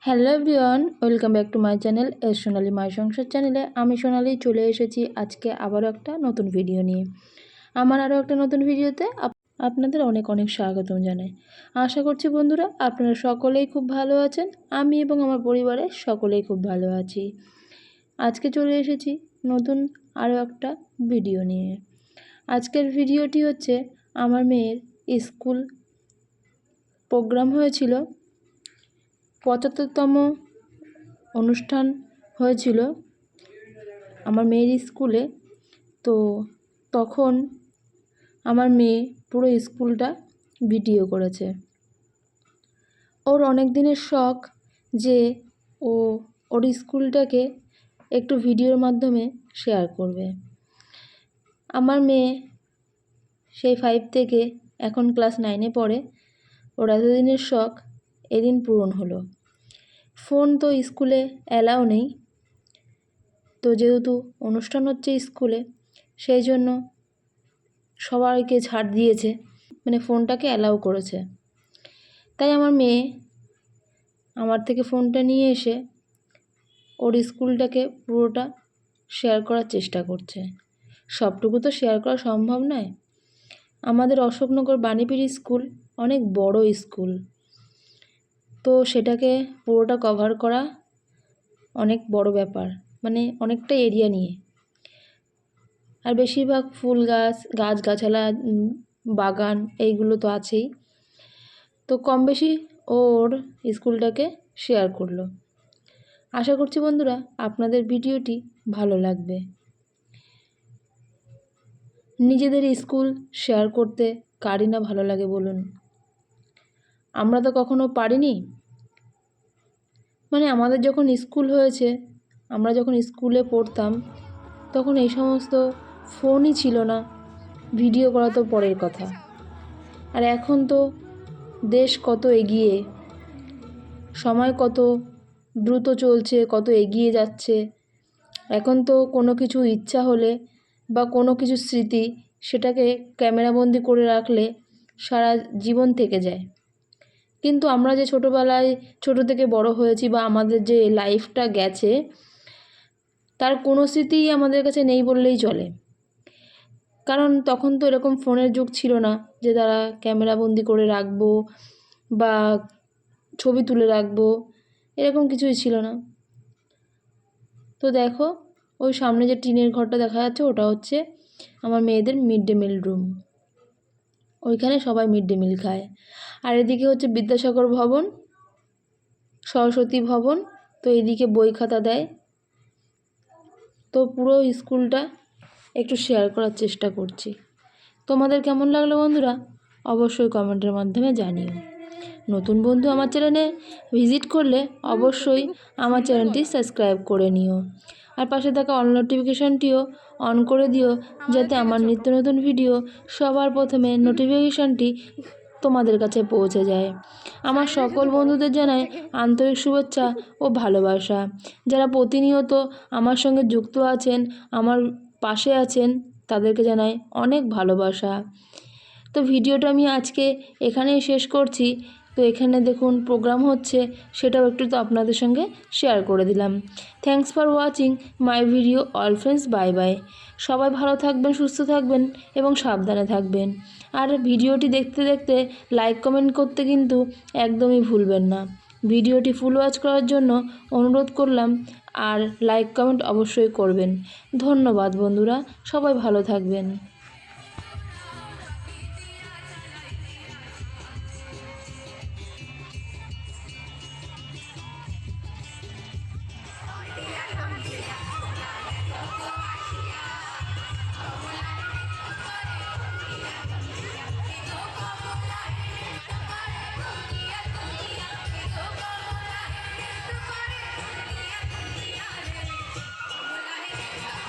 Hello everyone welcome back to my channel S Sonali my সংসার চ্যানেলে আমি সোনালি চলে এসেছি আজকে আবারও একটা নতুন ভিডিও নিয়ে। আমার আরও একটা নতুন ভিডিওতে আপ- আপনাদের অনেক অনেক স্বাগতম জানাই। আশা করছি বন্ধুরা আপনারা সকলেই খুব ভালো আছেন, আমি এবং আমার পরিবারের সকলেই খুব ভালো আছি। আজকে চলে এসেছি নতুন আরও একটা ভিডিও নিয়ে। আজকের ভিডিওটি হচ্ছে, আমার মেয়ের স্কুল প্রোগ্রাম হয়েছিল পঁচাত্তরতম অনুষ্ঠান হয়েছিল আমার মেয়ের স্কুলে। তো তখন আমার মেয়ে পুরো স্কুলটা ভিডিও করেছে। ওর অনেক দিনের শখ যে ও ওর স্কুলটাকে একটু ভিডিওর মাধ্যমে শেয়ার করবে। আমার মেয়ে সেই ফাইভ থেকে এখন ক্লাস নাইনে পড়ে। ওর এতদিনের শখ এদিন পূরণ হলো। ফোন তো স্কুলে অ্যালাও নেই। তো যেহেতু অনুষ্ঠান হচ্ছে স্কুলে, সেই জন্য সবাইকে ছাড় দিয়েছে মানে ফোনটাকে অ্যালাউ করেছে। তাই আমার মেয়ে আমার থেকে ফোনটা নিয়ে এসে ওর স্কুলটাকে পুরোটা শেয়ার করার চেষ্টা করছে। সবটুকু তো শেয়ার করা সম্ভব নয়। আমাদের অশোকনগর বাণীপীর স্কুল অনেক বড় স্কুল। তো সেটাকে পুরোটা কভার করা অনেক বড় ব্যাপার মানে অনেকটা এরিয়া নিয়ে। আর বেশিরভাগ ফুল গাছ, গাছগাছালা বাগান এইগুলো তো আছেই। তো কম বেশি ওর স্কুলটাকে শেয়ার করল। আশা করছি বন্ধুরা আপনাদের ভিডিওটি ভালো লাগবে। নিজেদের স্কুল শেয়ার করতে কারই না ভালো লাগে বলুন। আমরা তো কখনো পারিনি মানে আমাদের যখন স্কুল হয়েছে, আমরা যখন স্কুলে পড়তাম, তখন এই সমস্ত ফোনই ছিল না। ভিডিও করা তো পরের কথা। আর এখন তো দেশ কত এগিয়ে, সময় কত দ্রুত চলছে, কত এগিয়ে যাচ্ছে। এখন তো কোনো কিছু ইচ্ছা হলে বা কোনো কিছু স্মৃতি, সেটাকে ক্যামেরাবন্দি করে রাখলে সারা জীবন থেকে যায়। কিন্তু আমরা যে ছোটোবেলায় ছোটো থেকে বড় হয়েছি বা আমাদের যে লাইফটা গেছে, তার কোনো স্মৃতিই আমাদের কাছে নেই বললেই চলে। কারণ তখন তো এরকম ফোনের যুগ ছিল না যে তারা ক্যামেরাবন্দি করে রাখব বা ছবি তুলে রাখব, এরকম কিছুই ছিল না। তো দেখো, ওই সামনে যে টিনের ঘরটা দেখা যাচ্ছে, ওটা হচ্ছে আমার মেয়েদের মিড ডে মিল রুম। ওইখানে সবাই মিড ডে মিল খায়। আর এদিকে হচ্ছে বিদ্যাসাগর ভবন, সরস্বতী ভবন, তো এদিকে বই খাতা দেয়। তো পুরো স্কুলটা একটু শেয়ার করার চেষ্টা করছি। তোমাদের কেমন লাগল বন্ধুরা? অবশ্যই কমেন্টের মাধ্যমে জানিও। নতুন বন্ধু আমার চ্যানেলে ভিজিট করলে অবশ্যই আমার চ্যানেলটি সাবস্ক্রাইব করে নিও। আর পাশে থাকা অন নোটিফিকেশানটিও অন করে দিও যাতে আমার নিত্য নতুন ভিডিও সবার প্রথমে নোটিফিকেশানটি তোমাদের কাছে পৌঁছে যায়। আমার সকল বন্ধুদের জানাই আন্তরিক শুভেচ্ছা ও ভালোবাসা। যারা প্রতিনিয়ত আমার সঙ্গে যুক্ত আছেন, আমার পাশে আছেন, তাদেরকে জানাই অনেক ভালোবাসা। তো ভিডিওটা আমি আজকে এখানেই শেষ করছি। তো এখানে দেখুন প্রোগ্রাম হচ্ছে, সেটাও একটু তো আপনাদের সঙ্গে শেয়ার করে দিলাম। Thanks for watching my video all friends bye bye সবাই ভালো থাকবেন, সুস্থ থাকবেন এবং সাবধানে থাকবেন। আর ভিডিওটি দেখতে দেখতে লাইক কমেন্ট করতে কিন্তু একদমই ভুলবেন না। ভিডিওটি ফুল ওয়াচ করার জন্য অনুরোধ করলাম, আর লাইক কমেন্ট অবশ্যই করবেন। ধন্যবাদ বন্ধুরা, সবাই ভালো থাকবেন। Bye.